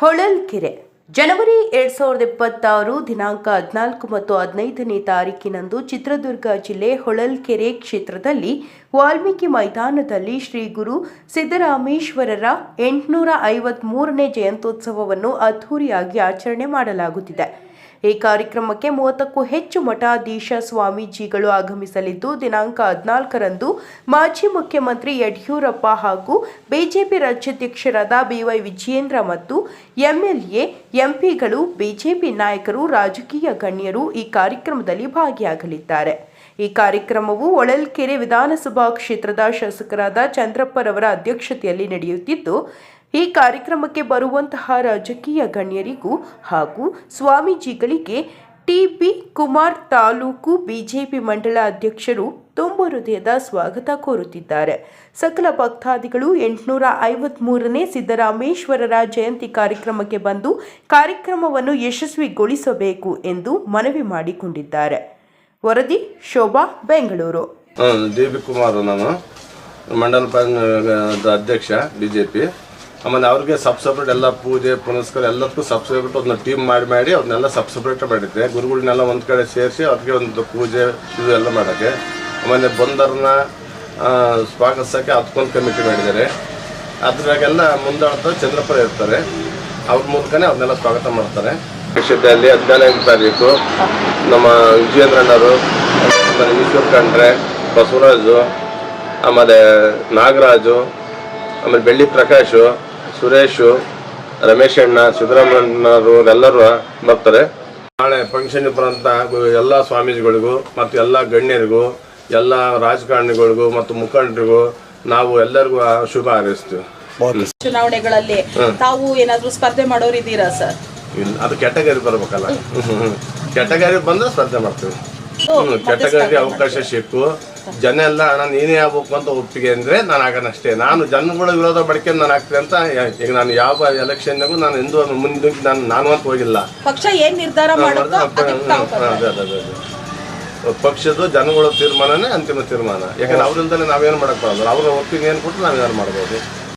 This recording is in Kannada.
ಹೊಳಲ್ಕೆರೆ. ಜನವರಿ ಎರಡ್ ಸಾವಿರದ ಇಪ್ಪತ್ತಾರು ದಿನಾಂಕ ಹದಿನಾಲ್ಕು ಮತ್ತು ಹದಿನೈದನೇ ತಾರೀಕಿನಂದು ಚಿತ್ರದುರ್ಗ ಜಿಲ್ಲೆ ಹೊಳಲ್ಕೆರೆ ಕ್ಷೇತ್ರದಲ್ಲಿ ವಾಲ್ಮೀಕಿ ಮೈದಾನದಲ್ಲಿ ಶ್ರೀ ಗುರು ಸಿದ್ದರಾಮೇಶ್ವರರ ಎಂಟುನೂರ ಐವತ್ಮೂರನೇ ಜಯಂತ್ಯೋತ್ಸವವನ್ನು ಅದ್ಧೂರಿಯಾಗಿ ಆಚರಣೆ ಮಾಡಲಾಗುತ್ತಿದೆ. ಈ ಕಾರ್ಯಕ್ರಮಕ್ಕೆ ಮೂವತ್ತಕ್ಕೂ ಹೆಚ್ಚು ಮಠಾಧೀಶ ಸ್ವಾಮೀಜಿಗಳು ಆಗಮಿಸಲಿದ್ದು, ದಿನಾಂಕ ಹದಿನಾಲ್ಕರಂದು ಮಾಜಿ ಮುಖ್ಯಮಂತ್ರಿ ಯಡಿಯೂರಪ್ಪ ಹಾಗೂ ಬಿಜೆಪಿ ರಾಜ್ಯಾಧ್ಯಕ್ಷರಾದ ಬಿವೈ ವಿಜಯೇಂದ್ರ ಮತ್ತು ಎಂಎಲ್ಎ, ಎಂಪಿಗಳು, ಬಿಜೆಪಿ ನಾಯಕರು, ರಾಜಕೀಯ ಗಣ್ಯರು ಈ ಕಾರ್ಯಕ್ರಮದಲ್ಲಿ ಭಾಗಿಯಾಗಲಿದ್ದಾರೆ. ಈ ಕಾರ್ಯಕ್ರಮವು ಹೊಳಲ್ಕೆರೆ ವಿಧಾನಸಭಾ ಕ್ಷೇತ್ರದ ಶಾಸಕರಾದ ಚಂದ್ರಪ್ಪರವರ ಅಧ್ಯಕ್ಷತೆಯಲ್ಲಿ ನಡೆಯುತ್ತಿದ್ದು ಈ ಕಾರ್ಯಕ್ರಮಕ್ಕೆ ಬರುವಂತಹ ರಾಜಕೀಯ ಗಣ್ಯರಿಗೂ ಹಾಗೂ ಸ್ವಾಮೀಜಿಗಳಿಗೆ ಟಿಬಿ ಕುಮಾರ್ ತಾಲೂಕು ಬಿಜೆಪಿ ಮಂಡಲ ಅಧ್ಯಕ್ಷರು ತುಂಬು ಹೃದಯದ ಸ್ವಾಗತ ಕೋರುತ್ತಿದ್ದಾರೆ. ಸಕಲ ಭಕ್ತಾದಿಗಳು ಎಂಟುನೂರ ಐವತ್ಮೂರನೇ ಸಿದ್ದರಾಮೇಶ್ವರರ ಜಯಂತಿ ಕಾರ್ಯಕ್ರಮಕ್ಕೆ ಬಂದು ಕಾರ್ಯಕ್ರಮವನ್ನು ಯಶಸ್ವಿಗೊಳಿಸಬೇಕು ಎಂದು ಮನವಿ ಮಾಡಿಕೊಂಡಿದ್ದಾರೆ. ವರದಿ, ಶೋಭಾ, ಬೆಂಗಳೂರು. ನಾನು, ಮಂಡಲ ಅಧ್ಯಕ್ಷ ಬಿ ಜೆ ಪಿ ಆಮೇಲೆ ಅವ್ರಿಗೆ ಸಬ್ ಸಪ್ರೇಟ್ ಎಲ್ಲ ಪೂಜೆ, ಪುನಸ್ಕಾರ ಎಲ್ಲದಕ್ಕೂ ಸಬ್ ಸಪ್ರೇಟ್ ಒಂದು ಟೀಮ್ ಮಾಡಿ ಮಾಡಿ ಅವ್ರನ್ನೆಲ್ಲ ಸಬ್ ಸಪ್ರೇಟ್ ಮಾಡಿದ್ದೆ ಗುರುಗಳನ್ನೆಲ್ಲ ಒಂದು ಕಡೆ ಸೇರಿಸಿ ಅವ್ರಿಗೆ ಒಂದು ಪೂಜೆ ಇದು ಎಲ್ಲ ಮಾಡೋಕ್ಕೆ. ಆಮೇಲೆ ಬಂದರನ್ನ ಸ್ವಾಗತಿಸೋಕ್ಕೆ ಅದಕ್ಕೊಂದು ಕಮಿಟಿ ಮಾಡಿದ್ದಾರೆ. ಅದ್ರಾಗೆಲ್ಲ ಮುಂದಾಡ್ತಾ ಚಂದ್ರಪುರ ಇರ್ತಾರೆ. ಅವ್ರ ಮೂಲಕನೇ ಅವ್ರನ್ನೆಲ್ಲ ಸ್ವಾಗತ ಮಾಡ್ತಾರೆ. ಕ್ಷೇತ್ರದಲ್ಲಿ ಹದಿನಾಲ್ಕನೇ ತಾರೀಕು ನಮ್ಮ ವಿಜಯೇಂದ್ರಣ್ಣರು ಆಮೇಲೆ ಈಶ್ವರ್ ಖಂಡ್ರೆ, ಬಸವರಾಜು, ಆಮೇಲೆ ನಾಗರಾಜು, ಆಮೇಲೆ ಬೆಳ್ಳಿ ಪ್ರಕಾಶು ಸುರೇಶು ರಮೇಶ್ ಅಣ್ಣ ಸಿದ್ದರಾಮಣ್ಣವರು ಎಲ್ಲರೂ ಬರ್ತಾರೆ. ನಾಳೆ ಫಂಕ್ಷನ್ ಬರೋಂಥ ಎಲ್ಲ ಸ್ವಾಮೀಜಿಗಳಿಗೂ ಮತ್ತು ಎಲ್ಲ ಗಣ್ಯರಿಗೂ ಎಲ್ಲ ರಾಜಕಾರಣಿಗಳಿಗೂ ಮತ್ತು ಮುಖಂಡರಿಗೂ ನಾವು ಎಲ್ಲರಿಗೂ ಶುಭ ಹಾರೈಸ್ತೀವಿ. ಚುನಾವಣೆಗಳಲ್ಲಿ ತಾವು ಏನಾದರೂ ಸ್ಪರ್ಧೆ ಮಾಡೋರಿದ್ದೀರಾ ಸರ್? ಇಲ್ಲ ಅದು ಕೆಟಗರಿ ಬರ್ಬೇಕಲ್ಲ. ಕೆಟಗರಿ ಬಂದ್ರೆ ಸ್ಪರ್ಧೆ ಮಾಡ್ತೀವಿ. ಕೆಟಗರಿ ಅವಕಾಶ ಸಿಕ್ಕು. ಜನ ಎಲ್ಲ ನಾನು ಏನೇ ಆಗ್ಬೇಕು ಅಂತ ಒಪ್ಪಿಗೆ ಅಂದ್ರೆ ನಾನು ಆಗನಷ್ಟೇ ನಾನು ಜನಗಳ ವಿರೋಧ ಬಡ್ಕೆ ನಾನು ಆಗ್ತೀನಿ ಅಂತ ಈಗ ನಾನು ಯಾವ ಎಲೆಕ್ಷನ್ ನಾನು ಎಂದೂ ಮುಂದೆ ನಾನು ನಾನು ಅಂತ ಹೋಗಿಲ್ಲ. ಪಕ್ಷ ಏನ್ ನಿರ್ಧಾರ. ಪಕ್ಷದ ಜನಗಳ ತೀರ್ಮಾನನೇ ಅಂತಿಮ ತೀರ್ಮಾನ. ಯಾಕಂದ್ರೆ ಅವರಿಂದಲೇ ನಾವೇನು ಮಾಡಕ್ ಬರೋದು ಅವ್ರ ಒಪ್ಪಿಗೆ ಏನು ಕೊಟ್ಟು ನಾವೇನು ಮಾಡ್ಬೋದು?